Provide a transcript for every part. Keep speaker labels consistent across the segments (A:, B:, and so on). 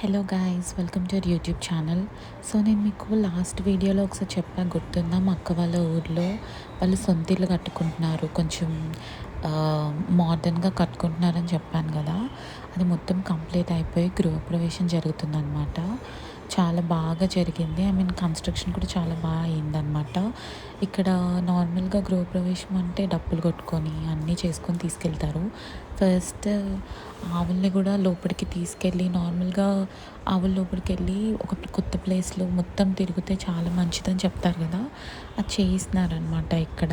A: Hello guys welcome to our YouTube channel so నేను మీకు last వీడియోలో ఒకసారి చెప్పాను గుర్తుందా? మా అక్క వాళ్ళ ఊర్లో వాళ్ళు సొంత ఇల్లు కట్టుకుంటున్నారు. కొంచెం మోడర్న్గా కట్టుకుంటున్నారని చెప్పాను కదా. అది మొత్తం కంప్లీట్ అయిపోయి గృహప్రవేశం జరుగుతుందన్నమాట. చాలా బాగా జరిగింది. ఐ మీన్ కన్స్ట్రక్షన్ కూడా చాలా బాగా అయిందనమాట ఇక్కడ నార్మల్గా గృహప్రవేశం అంటే డప్పులు కొట్టుకొని అన్నీ చేసుకొని తీసుకెళ్తారు. ఫస్ట్ ఆవుల్ని కూడా లోపలికి తీసుకెళ్ళి నార్మల్గా ఆవుల లోపలికి వెళ్ళి ఒక కొత్త ప్లేస్లో మొత్తం తిరిగితే చాలా మంచిదని చెప్తారు కదా. అది చేయిస్తున్నారనమాట ఇక్కడ.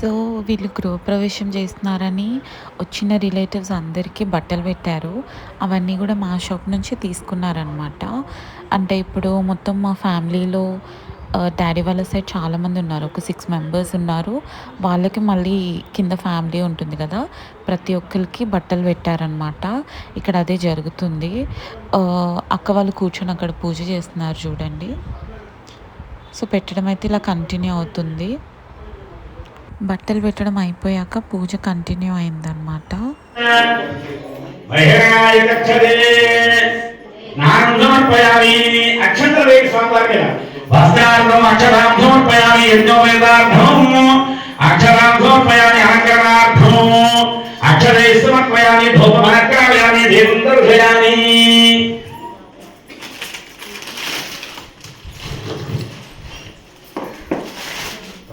A: సో వీళ్ళు గృహప్రవేశం చేస్తున్నారని వచ్చిన రిలేటివ్స్ అందరికీ బట్టలు పెట్టారు. అవన్నీ కూడా మా షాప్ నుంచి తీసుకున్నారనమాట అంటే ఇప్పుడు మొత్తం మా ఫ్యామిలీలో డాడీ వాళ్ళ సైడ్ చాలామంది ఉన్నారు. ఒక సిక్స్ మెంబర్స్ ఉన్నారు. వాళ్ళకి మళ్ళీ కింద ఫ్యామిలీ ఉంటుంది కదా. ప్రతి ఒక్కరికి బట్టలు పెట్టారనమాట ఇక్కడ అదే జరుగుతుంది. అక్క వాళ్ళు కూర్చొని అక్కడ పూజ చేస్తున్నారు చూడండి. సో పెట్టడం అయితే ఇలా కంటిన్యూ అవుతుంది. బట్టలు పెట్టడం అయిపోయాక పూజ కంటిన్యూ అయిందనమాట
B: సమర్పయామి అక్షంతలు సమర్పయామి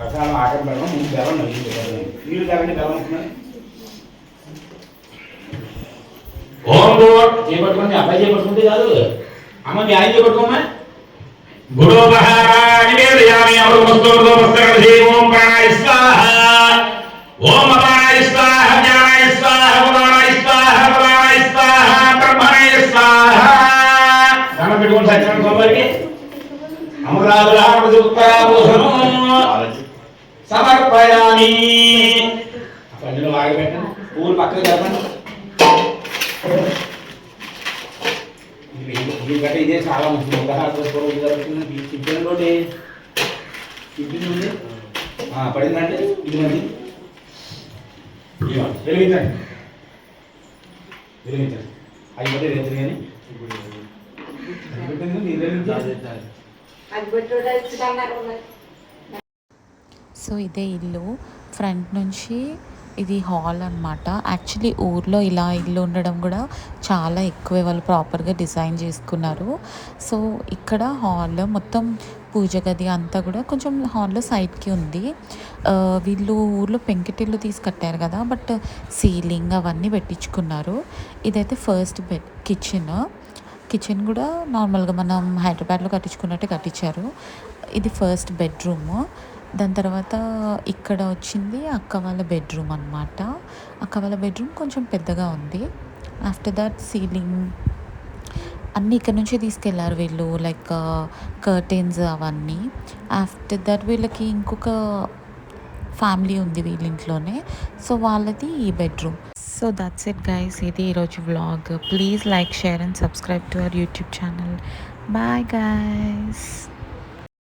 B: ప్రసాదం ఆకలి బెల్లం ముందు బెల్లం నలిగింది నీళ్ళు తాగండి బెల్లం వస్తున్నాయి ఓం భూర్ చేపట్టుకుంటే అబ్బాయి చేపట్టుకుంటే కాదు. అమ్మ మీ ఆయన చేపట్టుకోమ్మా. గుడోపహారాన్ని నివేదయామి అమృతమస్తోర్దో పుస్తకం ఓం ప్రాణాయ స్వాహ. ఓం అపానాయ స్వాహ జ్ఞానాయ స్వాహ ఉదానాయ స్వాహ ఉదానాయ స్వాహ బ్రహ్మణాయ స్వాహ. దండం పెట్టుకోండి సత్యనారాయణ స్వామివారికి అమరాజులాభుతాభూషణం సమర్పయామి. బాగా పెట్టండి పూలు పక్కకు జరపండి. ఈ గట్ట ఇదే చాలా మంచిది. ఉదాహరణ జరుగుతుంది టిఫిన్ ఉంది పడిందంటే ఇది మంది వెలిగించండి. వెలిగించండి. అయిపోతే రేపు కానీ మీరు వెలిగించాలి
A: సో ఇదే ఇల్లు. ఫ్రంట్ నుంచి ఇది హాల్ అనమాట యాక్చువల్లీ ఊర్లో ఇలా ఇల్లు ఉండడం కూడా చాలా ఎక్కువే. వాళ్ళు ప్రాపర్గా డిజైన్ చేసుకున్నారు. సో ఇక్కడ హాల్ మొత్తం పూజ గది అంతా కూడా కొంచెం హాల్లో సైడ్కి ఉంది. వీళ్ళు ఊర్లో పెంకిటిల్లు తీసి కట్టారు కదా బట్ సీలింగ్ అవన్నీ పెట్టించుకున్నారు. ఇదైతే ఫస్ట్ బెడ్ కిచెన్. కిచెన్ కూడా నార్మల్గా మనం హైదరాబాద్లో కట్టించుకున్నట్టు కట్టించారు. ఇది ఫస్ట్ బెడ్రూమ్. దాని తర్వాత ఇక్కడ వచ్చింది అక్క వాళ్ళ బెడ్రూమ్ అనమాట అక్క వాళ్ళ బెడ్రూమ్ కొంచెం పెద్దగా ఉంది. ఆఫ్టర్ దట్ సీలింగ్ అన్నీ ఇక్కడ నుంచే తీసుకెళ్ళారు వీళ్ళు లైక్ కర్టెన్స్ uh, అవన్నీ. ఆఫ్టర్ దట్ వీళ్ళకి ఇంకొక ఫ్యామిలీ ఉంది వీళ్ళింట్లోనే. సో వాళ్ళది ఈ bedroom so that's it guys ఇది ఈరోజు vlog please like share and subscribe to our YouTube channel bye guys